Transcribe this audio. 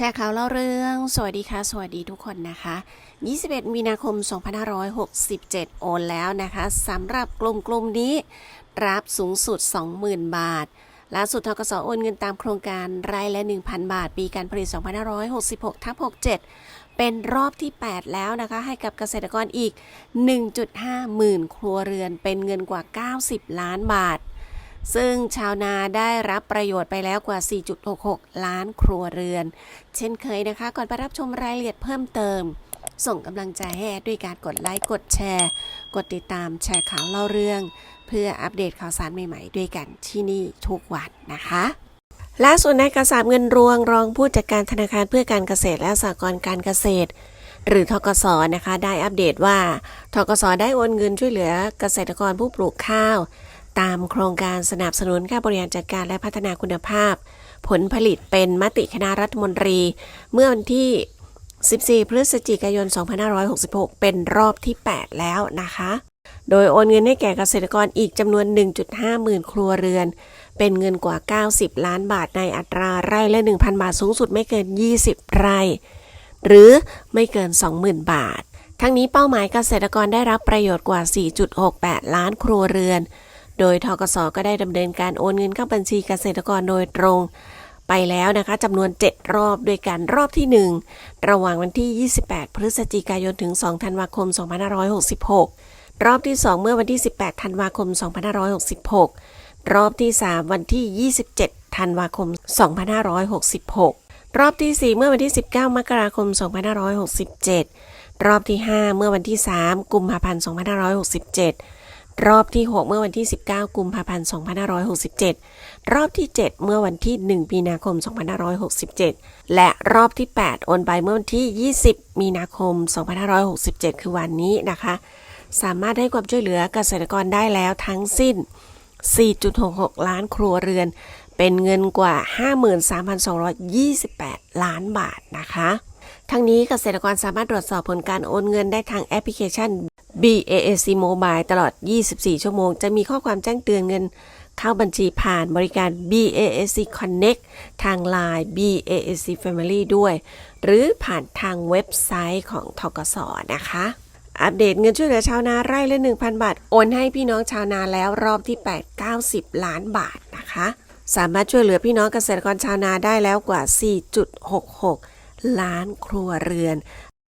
ชร์ข่าวเล่าเรื่อง สวัสดีค่ะ สวัสดีทุกคนนะคะ 21 มีนาคม 2567 โอนแล้วนะคะสำหรับกลุ่มกลุ่มนี้ รับสูงสุด 20,000 บาทล่าสุดทกสโอนเงินตามโครงการรายละ 1,000 บาท ปีการผลิต 2566ทับ67 เป็นรอบที่ 8 แล้วนะคะ ให้กับเกษตรกรอีก 1.5 หมื่นครัวเรือนเป็นเงินกว่า 90 ล้านบาท ซึ่งชาวนาได้รับประโยชน์ไปแล้วกว่า 4.66 ล้านครัวเรือน เช่นเคยนะคะ ก่อนไปรับชมรายละเอียดเพิ่มเติม ส่งกำลังใจให้ด้วยการกดไลค์ กดแชร์ กดติดตามแชร์ข่าวเล่าเรื่อง เพื่ออัปเดตข่าวสารใหม่ๆ ด้วยกันที่นี่ทุกวันนะคะล่าสุดนายกระสาบเงินรวงรองผู้จัดการธนาคารเพื่อการเกษตรและสหกรณ์การเกษตร หรือทกสนะคะ ได้อัปเดตว่าทกสได้โอนเงินช่วยเหลือเกษตรกรผู้ปลูกข้าว ตามโครงการสนับสนุนการบริหารจัดการและพัฒนาคุณภาพ ผลผลิตเป็นมติคณะรัฐมนตรี เมื่อวันที่ 14 พฤศจิกายน 2566 เป็นรอบที่ 8 แล้วนะคะ โดยโอนเงินให้แก่เกษตรกรอีกจำนวน 1.5 หมื่นครัวเรือน เป็นเงินกว่า 90 ล้านบาทในอัตราไร่ละ 1,000 บาทสูงสุดไม่เกิน 20 ไร่ หรือไม่เกิน 20,000 บาททั้งนี้เป้าหมายเกษตรกรได้รับประโยชน์กว่า 4.68 ล้านครัวเรือน โดยทกสก็ได้ดำเนินการโอนเงินเข้าบัญชีเกษตรกรโดยตรงไปแล้วนะคะจำนวน 7 รอบด้วยกันรอบที่ 1 ระหว่างวันที่ 28 พฤศจิกายนถึง 2 ธันวาคม 2566 รอบที่ 2 เมื่อวันที่ 18 ธันวาคม 2566 รอบที่ 3 วันที่ 27 ธันวาคม 2566 รอบที่ 4 เมื่อวันที่ 19 มกราคม 2567 รอบที่ 5 เมื่อวันที่ 3 กุมภาพันธ์ 2567 รอบที่ 6 เมื่อวันที่ 19 กุมภาพันธ์ 2567 รอบที่ 7 เมื่อวันที่ 1 มีนาคม 2567 และรอบที่ 8 โอนไปเมื่อวันที่ 20 มีนาคม 2567 คือวันนี้นะคะ สามารถให้ความช่วยเหลือเกษตรกรได้แล้วทั้งสิ้น 4.66 ล้านครัวเรือน เป็นเงินกว่า 53,228 ล้านบาทนะคะทั้งนี้เกษตรกรสามารถตรวจสอบผลการโอนเงินได้ทางแอปพลิเคชัน BAC Mobile ตลอด 24 ชั่วโมง จะมีข้อความแจ้งเตือนเงินเข้าบัญชีผ่านบริการ BAC Connect ทาง Line BAAC Family ด้วย หรือผ่านทางเว็บไซต์ของทกสนะคะ อัปเดตเงินช่วยเหลือชาวนาไร่ละ 1,000 บาท โอนให้พี่น้องชาวนาแล้วรอบที่ 8 90 ล้านบาทนะคะ สามารถช่วยเหลือพี่น้องเกษตรกรชาวนาได้แล้วกว่า 4.66 ล้านครัวเรือน